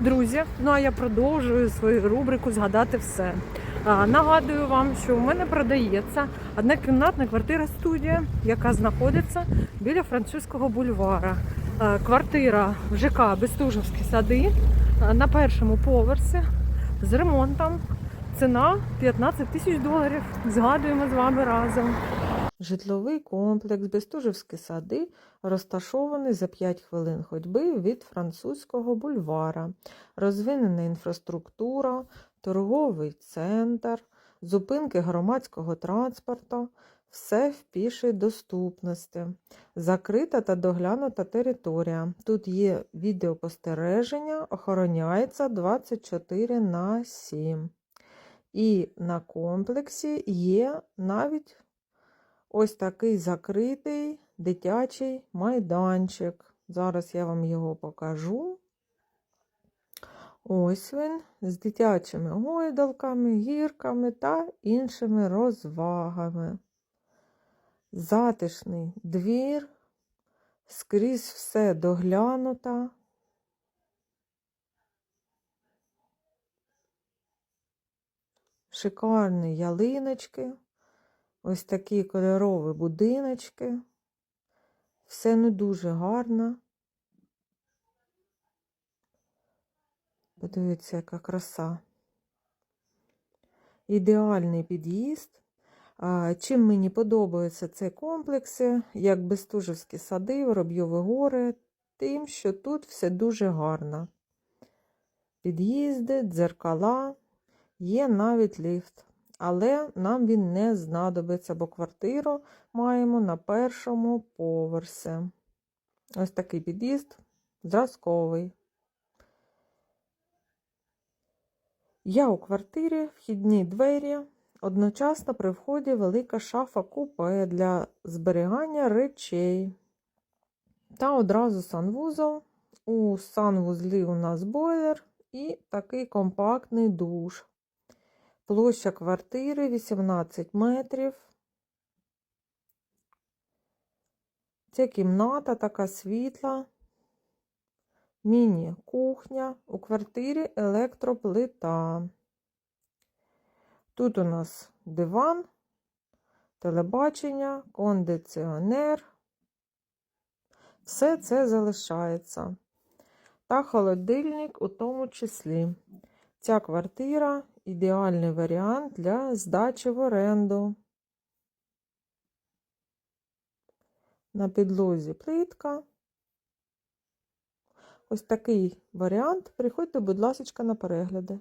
Друзі, ну а я продовжую свою рубрику Згадати все. Нагадую вам, що у мене продається однокімнатна квартира студія, яка знаходиться біля французького бульвара. Квартира в ЖК Бестужівські сади на першому поверсі з ремонтом. Ціна 15 тисяч доларів. Згадуємо з вами разом. Житловий комплекс Бестужівські сади розташований за 5 хвилин ходьби від французького бульвара. Розвинена інфраструктура, торговий центр, зупинки громадського транспорту, все в пішій доступності. Закрита та доглянута територія. Тут є відеопостереження, охороняється 24 на 7. І на комплексі є навіть ось такий закритий дитячий майданчик. Зараз я вам його покажу. Ось він з дитячими гойдалками, гірками та іншими розвагами. Затишний двір, скрізь все доглянуто. Шикарні ялиночки, ось такі кольорові будиночки. Все не дуже гарно. Подивіться, яка краса. Ідеальний під'їзд. Чим мені подобаються ці комплекси, як Бестужівські сади, Воробйові гори, тим, що тут все дуже гарно. Під'їзди, дзеркала, є навіть ліфт. Але нам він не знадобиться, бо квартиру маємо на першому поверсі. Ось такий під'їзд зразковий. Я у квартирі, вхідні двері, одночасно при вході велика шафа купе для зберігання речей. Та одразу санвузол. У санвузлі у нас бойлер і такий компактний душ. Площа квартири 18 метрів. Це кімната така світла. Міні-кухня. У квартирі електроплита. Тут у нас диван, телебачення, кондиціонер. Все це залишається. Та холодильник у тому числі. Ця квартира ідеальний варіант для здачі в оренду. На підлозі плитка. Ось такий варіант. Приходьте, будь ласка, на перегляди.